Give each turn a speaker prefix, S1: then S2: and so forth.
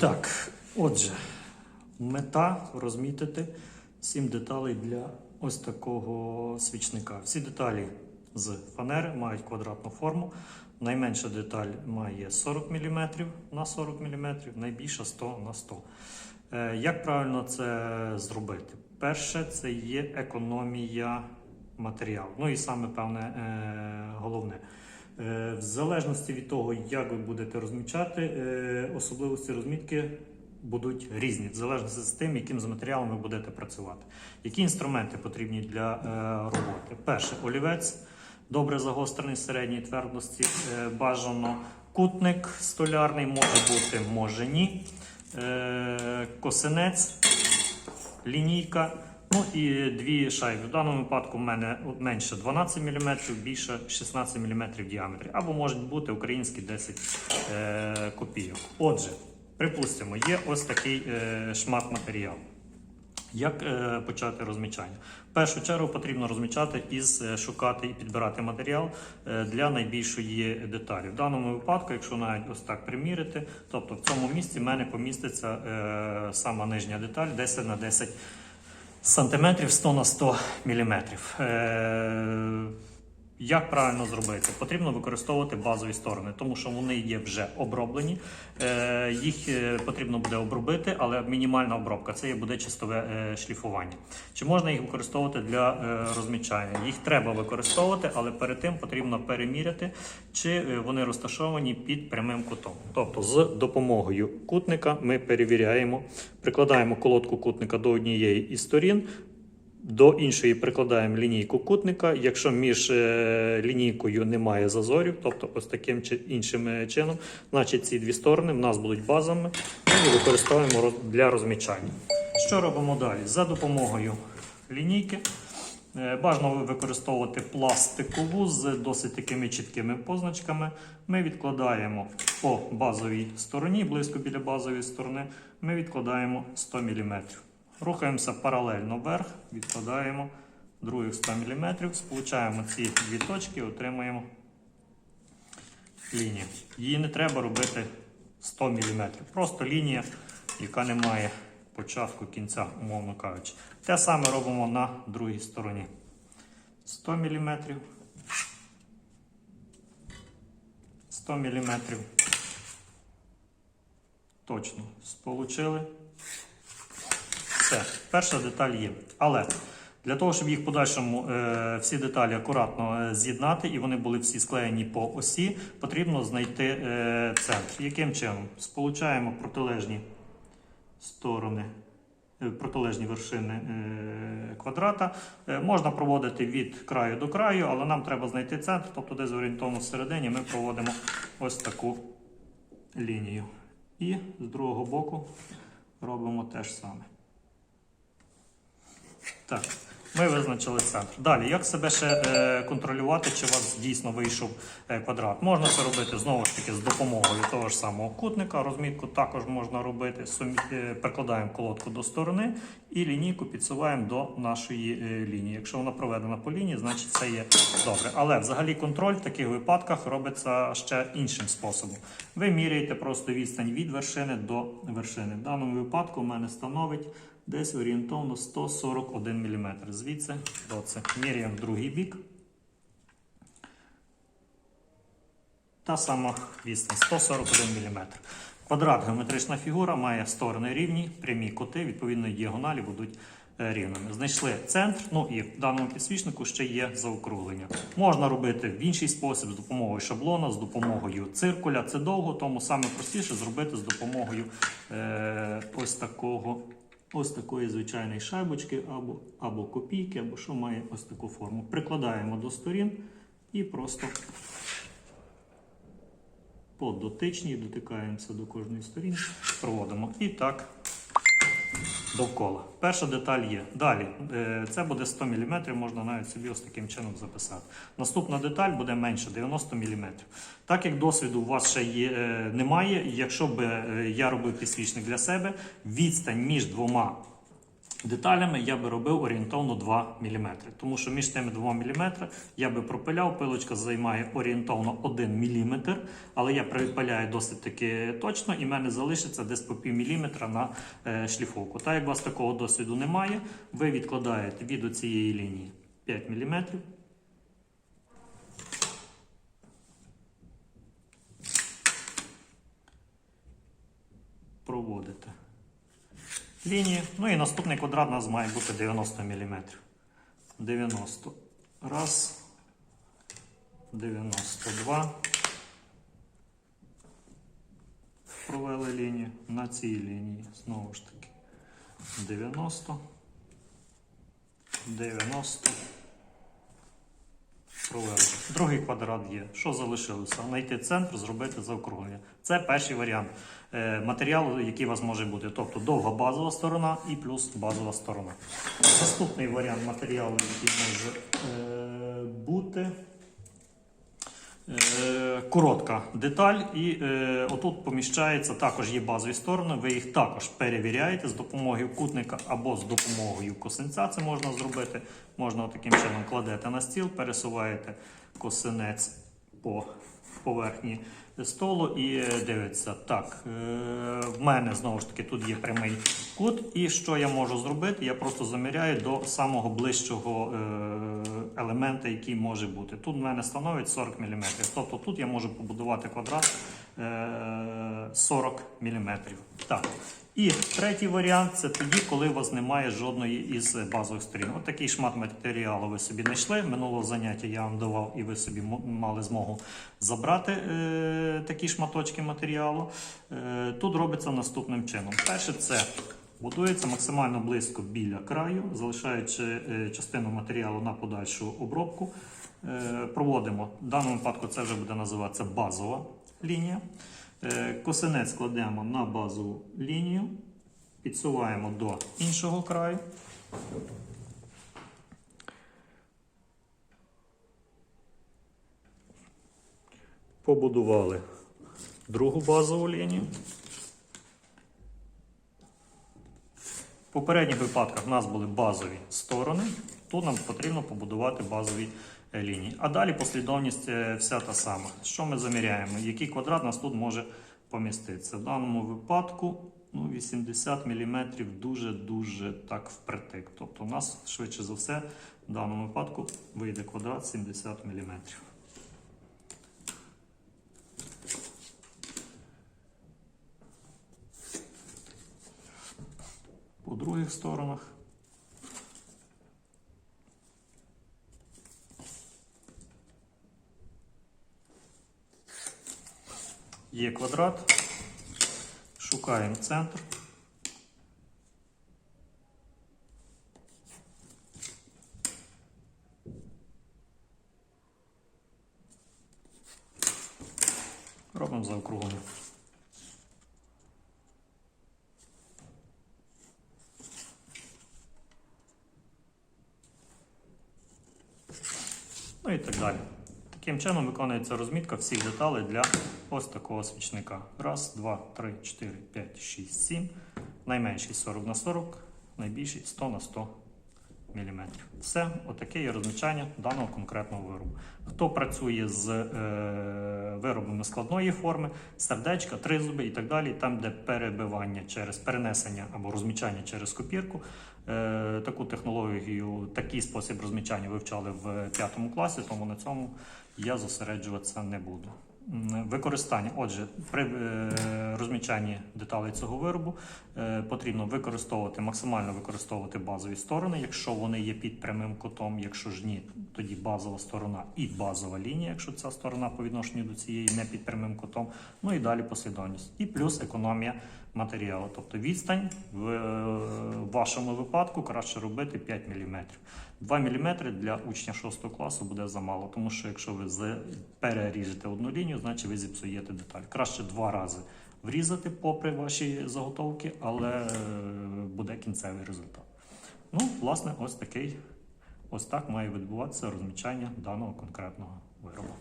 S1: Так, отже, мета розмітити 7 деталей для ось такого свічника. Всі деталі з фанери мають квадратну форму. Найменша деталь має 40 мм на 40 мм, найбільша 100 на 100 Е, Як правильно це зробити? Перше, це є економія матеріалу. Ну і саме певне е, головне. Е, В залежності від того, як ви будете розмічати, е, особливості розмітки будуть різні, в залежності з тим, яким з матеріалом ви будете працювати. Які інструменти потрібні для е, роботи? Перше, олівець, добре загострений середньої твердості, бажано кутник столярний, може бути, може ні. Косинець, лінійка. Ну і дві шайби. В даному випадку в мене менше 12 мм, більше 16 мм в діаметрі. Або можуть бути українські 10 е, копійок. Отже, припустимо, є ось такий е, шмат матеріалу. Як е, почати розмічання? В першу чергу потрібно розмічати із е, шукати і підбирати матеріал е, для найбільшої деталі. В даному випадку, якщо навіть ось так примірити, тобто в цьому місці в мене поміститься е, сама нижня деталь 10 на 10 сантиметрів 100 на 100 міліметрів. Як правильно зробити? Потрібно використовувати базові сторони, тому що вони є вже оброблені. Е, їх е, потрібно буде обробити, але мінімальна обробка це буде чистове е, шліфування. Чи можна їх використовувати для розмічання? Їх треба використовувати, але перед тим потрібно переміряти, чи вони розташовані під прямим кутом. Тобто, з допомогою кутника ми перевіряємо, прикладаємо колодку кутника до однієї із сторін. До іншої прикладаємо лінійку кутника. Якщо між е, лінійкою немає зазорів, тобто ось таким чи іншим е, чином, значить ці дві сторони в нас будуть базами і використовуємо для розмічання. Що робимо далі? За допомогою лінійки е, бажано використовувати пластикову з досить такими чіткими позначками. Ми відкладаємо по базовій стороні, близько біля базової сторони, ми відкладаємо 100 мм. Рухаємося паралельно вверх, відкладаємо других 100 мм, сполучаємо ці дві точки, отримуємо лінію. Її не треба робити 100 мм. Просто лінія, яка не має початку кінця, умовно кажучи. Те саме робимо на другій стороні. 100 мм. 100 мм. Точно сполучили. Все, перша деталь є. Але для того, щоб їх в подальшому е, всі деталі акуратно е, з'єднати і вони були всі склеєні по осі, потрібно знайти е, центр. Яким чином? Сполучаємо протилежні сторони, протилежні вершини квадрата. Можна проводити від краю до краю, але нам треба знайти центр, тобто десь орієнтовно всередині ми проводимо ось таку лінію. І з другого боку робимо те ж саме. Так, ми визначили центр. Далі, як себе ще е, контролювати, чи у вас дійсно вийшов е, квадрат? Можна це робити знову ж таки з допомогою того ж самого кутника. Розмітку також можна робити. Сумі, е, прикладаємо колодку до сторони і лінійку підсуваємо до нашої е, лінії. Якщо вона проведена по лінії, значить це є добре. Але взагалі контроль в таких випадках робиться ще іншим способом. Ви міряєте просто відстань від вершини до вершини. В даному випадку у мене становить десь орієнтовно 141 мм. Звідси до це. Міряємо другий бік. Та сама відстань 141 мм. Квадрат геометрична фігура має сторони рівні, прямі кути, відповідно, діагоналі будуть е, рівними. Знайшли центр, ну і в даному підсвічнику ще є заокруглення. Можна робити в інший спосіб з допомогою шаблона, з допомогою циркуля. Це довго, тому саме простіше зробити з допомогою е, ось такого. Ось такої звичайної шайбочки або, або копійки, або що має ось таку форму. Прикладаємо до сторін і просто по дотичній дотикаємося до кожної сторінки, проводимо. І так довкола. Перша деталь є. Далі е, це буде 100 мм, можна навіть собі ось таким чином записати. Наступна деталь буде менше 90 мм. Так як досвіду у вас ще є, е, немає, якщо б е, я робив підсвічник для себе, відстань між двома Деталями я би робив орієнтовно 2 мм, тому що між тими 2 мм я би пропиляв, пилочка займає орієнтовно 1 мм, але я припиляю досить таки точно і в мене залишиться десь по пів міліметра на е, шліфовку. Так як у вас такого досвіду немає, ви відкладаєте від цієї лінії 5 мм. Проводите лінії. Ну і наступний квадрат у нас має бути 90 мм. 90. Раз. 92. Провели лінію. На цій лінії. Знову ж таки. 90. 90. Провели. Другий квадрат є. Що залишилося? Знайти центр, зробити заокруглення. Це перший варіант е, матеріалу, який у вас може бути. Тобто довга базова сторона і плюс базова сторона. Наступний варіант матеріалу, який може е, бути. Е, Коротка деталь, і е, отут поміщається також є базові сторони. Ви їх також перевіряєте з допомогою кутника або з допомогою косинця. Це можна зробити. Можна таким чином кладете на стіл, пересуваєте косинець по поверхні столу і е, дивиться. Так, в мене знову ж таки тут є прямий кут. І що я можу зробити? Я просто заміряю до самого ближчого елемента, який може бути. Тут в мене становить 40 мм. Тобто тут я можу побудувати квадрат е, 40 мм. Так. І третій варіант це тоді, коли у вас немає жодної із базових сторін. От такий шмат матеріалу ви собі знайшли. Минулого заняття я вам давав, і ви собі мали змогу забрати е, такі шматочки матеріалу. Е, тут робиться наступним чином. Перше, це будується максимально близько біля краю, залишаючи е, частину матеріалу на подальшу обробку. Е, проводимо. В даному випадку це вже буде називатися базова лінія. Е, Косинець кладемо на базову лінію, підсуваємо до іншого краю. Побудували другу базову лінію. В попередніх випадках в нас були базові сторони. Тут нам потрібно побудувати базові е, лінії. А далі послідовність е, вся та сама. Що ми заміряємо? Який квадрат нас тут може поміститися? В даному випадку ну, 80 мм дуже-дуже так впритик. Тобто у нас швидше за все в даному випадку вийде квадрат 70 мм. По других сторонах. Є квадрат. Шукаємо центр. Робимо заокруглення. Ну і так далі. Таким чином виконується розмітка всіх деталей для ось такого свічника. Раз, два, три, чотири, п'ять, шість, сім. Найменший 40 на 40, найбільший 100 на 100 мм. Все, отаке є розмічання даного конкретного виробу. Хто працює з е, виробами складної форми, сердечка, тризуби і так далі, там, де перебивання через перенесення або розмічання через копірку, е, таку технологію, такий спосіб розмічання вивчали в 5 класі, тому на цьому я зосереджуватися не буду. Використання. Отже, при е, розмічанні деталей цього виробу е, потрібно використовувати максимально використовувати базові сторони, якщо вони є під прямим кутом. Якщо ж ні, тоді базова сторона і базова лінія, якщо ця сторона по відношенню до цієї не під прямим кутом. Ну і далі послідовність. І плюс економія матеріалу. Тобто відстань в е, вашому випадку краще робити 5 мм. 2 мм для учня 6 класу буде замало, тому що якщо ви переріжете одну лінію, значить ви зіпсуєте деталь. Краще два рази врізати попри ваші заготовки, але е, буде кінцевий результат. Ну, власне, ось такий, ось так має відбуватися розмічання даного конкретного виробу.